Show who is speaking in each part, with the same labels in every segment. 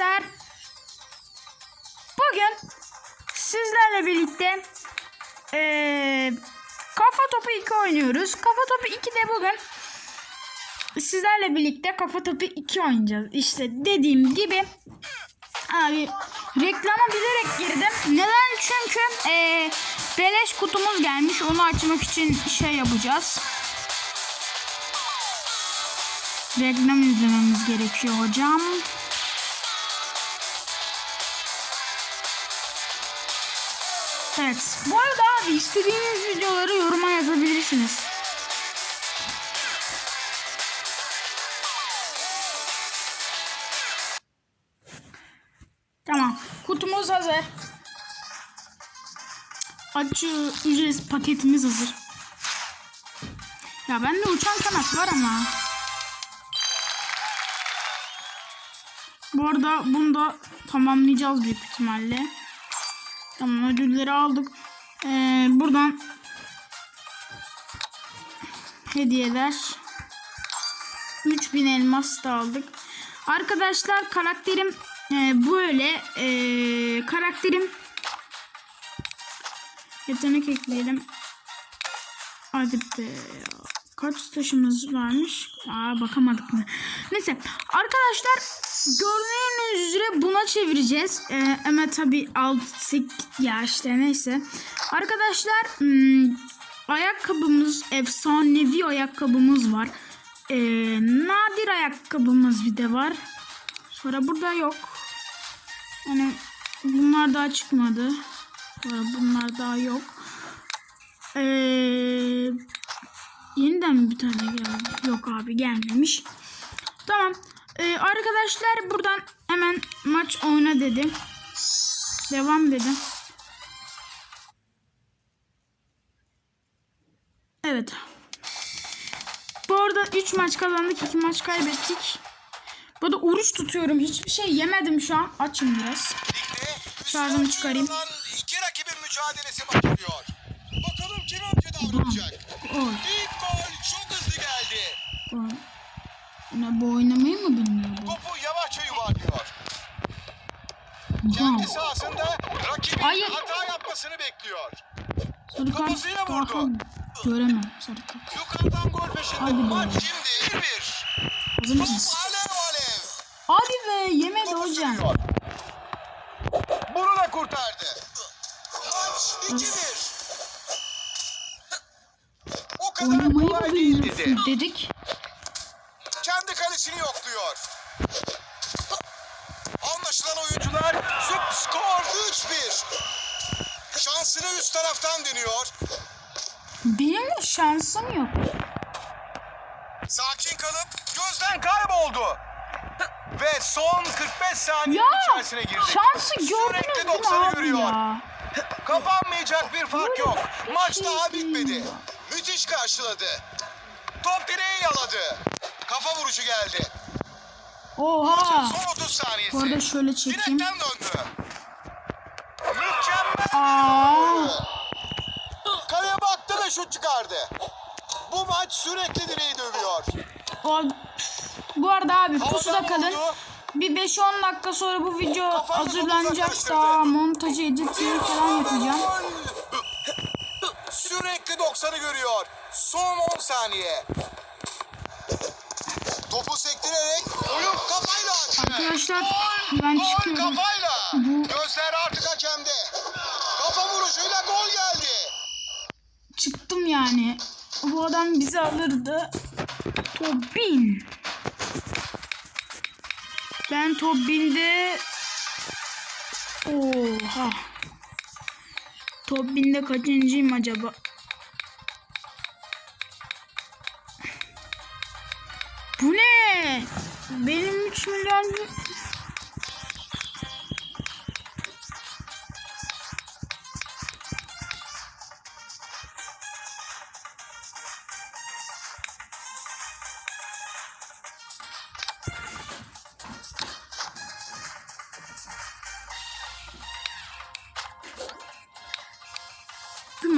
Speaker 1: arkadaşlar. Bugün sizlerle birlikte eee, Kafa Topu 2 oynuyoruz. Kafa Topu 2'de bugün sizlerle birlikte Kafa Topu 2 oynayacağız. İşte dediğim gibi abi reklama bilerek girdim. Neden? Çünkü eee beleş kutumuz gelmiş. Onu açmak için şey yapacağız. Reklam izlememiz gerekiyor hocam. Evet. Bu arada abi istediğiniz videoları yoruma yazabilirsiniz. Tamam. Kutumuz hazır. Açıyoruz. Paketimiz hazır. Ya bende uçan kanat var ama. Bu arada bunu da tamamlayacağız büyük ihtimalle. Tamam ödülleri aldık. Ee, buradan hediyeler 3000 elmas da aldık. Arkadaşlar karakterim e, böyle e, karakterim yetenek ekleyelim. Hadi be ya. Kaç taşımız varmış? Aa bakamadık mı? Neyse arkadaşlar gördüğünüz üzere buna çevireceğiz. Ee, ama tabi 6 ya işte neyse. Arkadaşlar hmm, ayakkabımız efsanevi ayakkabımız var. Ee, nadir ayakkabımız bir de var. Sonra burada yok. Yani bunlar daha çıkmadı. Sonra bunlar daha yok. Ee, yeniden mi bir tane geldi? Yok abi gelmemiş. Tamam. Ee, arkadaşlar buradan hemen maç oyna dedim. Devam dedim. Evet. Bu arada 3 maç kazandık, 2 maç kaybettik. Bu arada oruç tutuyorum. Hiçbir şey yemedim şu an. Açım biraz. Şarjımı çıkarayım.
Speaker 2: İki rakibin mücadelesi başlıyor. Bakalım kim önce davranacak. İlk gol çok hızlı geldi.
Speaker 1: oy. Ne bu oynamayı mı bilmiyor bu?
Speaker 2: Topu yavaşça yuvarlıyor. Kendi sahasında rakibin
Speaker 1: Hayır.
Speaker 2: hata yapmasını bekliyor.
Speaker 1: Sarı kart
Speaker 2: vurdu.
Speaker 1: göremem sarı kart.
Speaker 2: Yukarıdan gol peşinde.
Speaker 1: Hadi be.
Speaker 2: Maç şimdi 1-1.
Speaker 1: Hazır mısınız?
Speaker 2: alev alev.
Speaker 1: Hadi be yemedi
Speaker 2: Topu
Speaker 1: hocam.
Speaker 2: sürüyor. Bunu da kurtardı. Maç 2-1. O kadar
Speaker 1: Oynamayı mı bilmiyorsun dedik.
Speaker 2: Şansını üst taraftan deniyor.
Speaker 1: Benim şansım yok.
Speaker 2: Sakin kalıp gözden kayboldu. Ve son 45 saniye
Speaker 1: Ya
Speaker 2: içerisine girdi.
Speaker 1: şansı gördünüz
Speaker 2: Sürekli
Speaker 1: değil mi
Speaker 2: 90'ı
Speaker 1: abi
Speaker 2: görüyor.
Speaker 1: ya?
Speaker 2: Kapanmayacak bir fark
Speaker 1: Böyle
Speaker 2: yok.
Speaker 1: bir
Speaker 2: Maç
Speaker 1: şey
Speaker 2: daha
Speaker 1: değil
Speaker 2: bitmedi.
Speaker 1: ya.
Speaker 2: Müthiş karşıladı. Top direği yaladı. Kafa vuruşu geldi.
Speaker 1: Oha.
Speaker 2: Son 30 saniyesi.
Speaker 1: Bu arada şöyle çekeyim.
Speaker 2: Direkten döndü. Mükemmel.
Speaker 1: Aa.
Speaker 2: Şut çıkardı. Bu maç sürekli direği dövüyor.
Speaker 1: O, bu arada abi pusuda kalın.
Speaker 2: vurdu.
Speaker 1: Bir 5-10 dakika sonra bu video
Speaker 2: Kafayla
Speaker 1: hazırlanacak. Daha montajı, editi falan yapacağım.
Speaker 2: Gol! Sürekli 90'ı görüyor. Son 10 saniye. Topu sektirerek oyun kafayla açtı.
Speaker 1: Arkadaşlar
Speaker 2: Gol!
Speaker 1: ben
Speaker 2: Gol
Speaker 1: çıkıyorum.
Speaker 2: kafayla.
Speaker 1: Bu-
Speaker 2: Gözler artık hakemde. Kafa vuruşuyla gol geldi.
Speaker 1: Çıktım yani. Bu adam bizi alırdı. Tobin. Ben Tobin'de Oha. Tobin'de kaçıncıyım acaba? Bu ne? Benim 3 milyon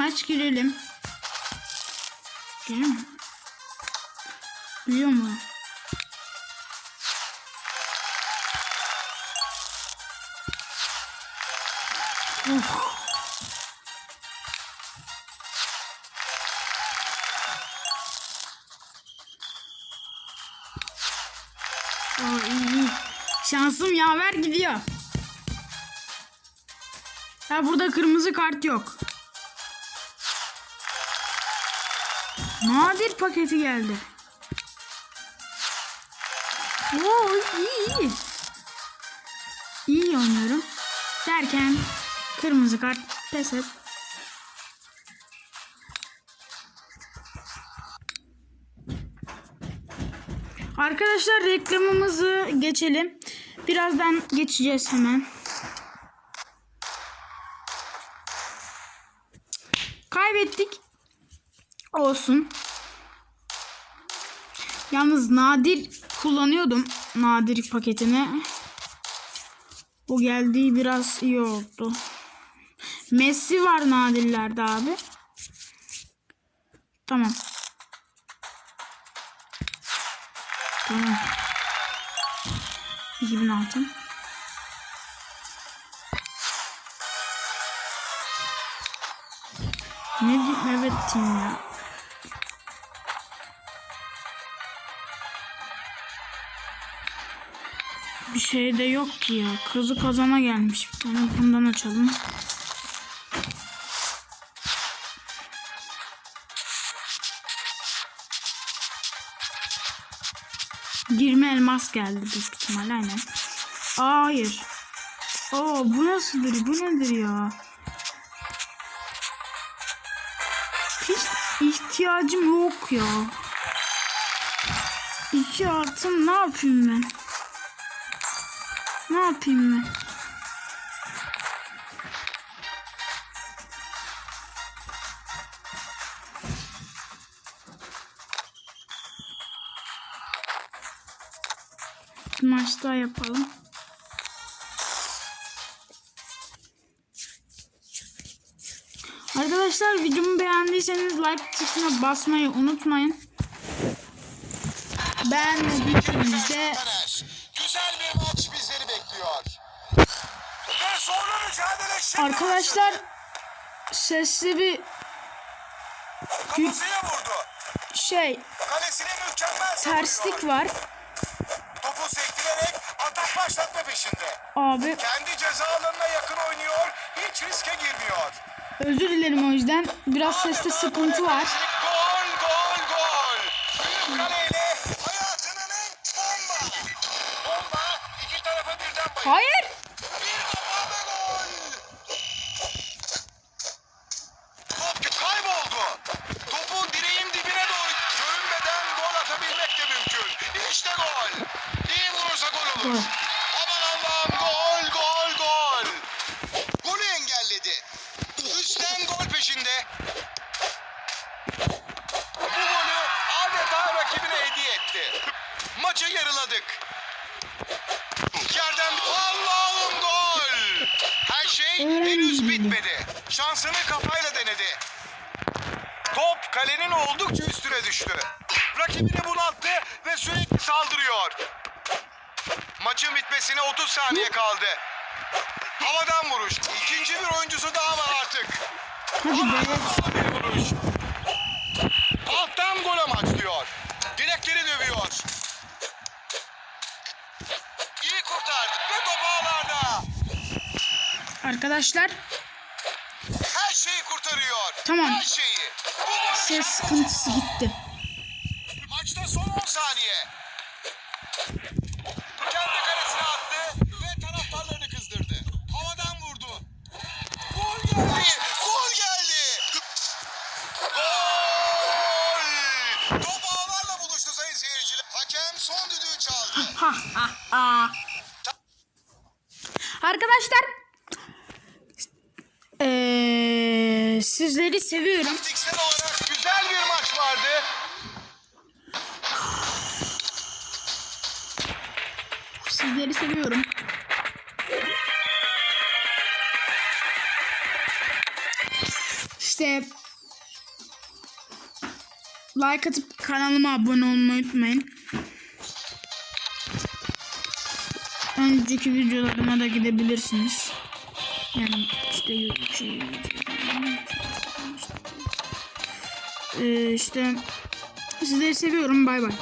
Speaker 1: maç girelim. Girelim mi? Biliyor mu? Uf. Aa, iyi, iyi. Şansım yaver gidiyor. Ha burada kırmızı kart yok. Nadir paketi geldi. Oo iyi iyi. İyi oynuyorum. Derken kırmızı kart pes et. Arkadaşlar reklamımızı geçelim. Birazdan geçeceğiz hemen. Kaybettik. Olsun. Yalnız nadir kullanıyordum. Nadir paketini. O geldiği biraz iyi oldu. Messi var nadirlerde abi. Tamam. Tamam. 2006. Ne diyeyim evet ya. Bir şey de yok ki ya. Kızı kazana gelmiş. Bir tane bundan açalım. Girme elmas geldi büyük ihtimal aynen. Aa, hayır. Oo bu nasıldır? Bu nedir ya? Hiç ihtiyacım yok ya. İki artım ne yapayım ben? Yapayım ben? Maç daha yapalım. Arkadaşlar videomu beğendiyseniz like tuşuna basmayı unutmayın. Beğenmediyseniz de arkadaşlar sesli bir
Speaker 2: Kafasıyla vurdu.
Speaker 1: şey
Speaker 2: Kalesine mükemmel savunuyor.
Speaker 1: terslik var
Speaker 2: Topu sektirerek atak başlatma peşinde.
Speaker 1: abi.
Speaker 2: Kendi ceza alanına yakın oynuyor. Hiç riske girmiyor.
Speaker 1: Özür dilerim o yüzden. Biraz seste sıkıntı var.
Speaker 2: Gol, gol, gol. Büyük kaleyle hayatının en bomba. Bomba iki tarafa birden bayıldı.
Speaker 1: Hayır.
Speaker 2: Bir defa ve gol. Top kayboldu. Topu direğin dibine doğru görünmeden gol atabilmek de mümkün. İşte gol. İyi vurursa gol olur.
Speaker 1: Gol.
Speaker 2: Aman Allah'ım gol, gol, gol. Golü engelledi. Üstten gol peşinde. Bu golü adeta rakibine hediye etti. Maçı yarıladık. Yerden bir... Allah'ım gol! Her şey henüz bitmedi. Şansını kafayla denedi. Top kalenin oldukça üstüne düştü. Rakibini bunalttı ve sürekli saldırıyor. Maçın bitmesine 30 saniye kaldı. Havadan vuruş. İkinci bir oyuncusu daha var artık. Havadan bir vuruş. Alttan gol amaçlıyor. Direkleri dövüyor. İyi kurtardı ve top ağlarda.
Speaker 1: Arkadaşlar
Speaker 2: Her şeyi kurtarıyor.
Speaker 1: Tamam.
Speaker 2: Her şeyi.
Speaker 1: Ses sıkıntısı gitti.
Speaker 2: Maçta son 10 saniye. Kendi kalesine attı ve taraftarlarını kızdırdı. Havadan vurdu. Gol geldi. Gol geldi. Gol. Top ağlarla buluştu sayın seyirciler. Hakem son düdüğü çaldı.
Speaker 1: Arkadaşlar eee, sizleri seviyorum.
Speaker 2: Taktiksel olarak güzel bir maç vardı.
Speaker 1: Sizleri seviyorum. İşte like atıp kanalıma abone olmayı unutmayın. Önceki videolarıma da gidebilirsiniz. Yani işte şey Ee, işte sizleri seviyorum. Bay bay.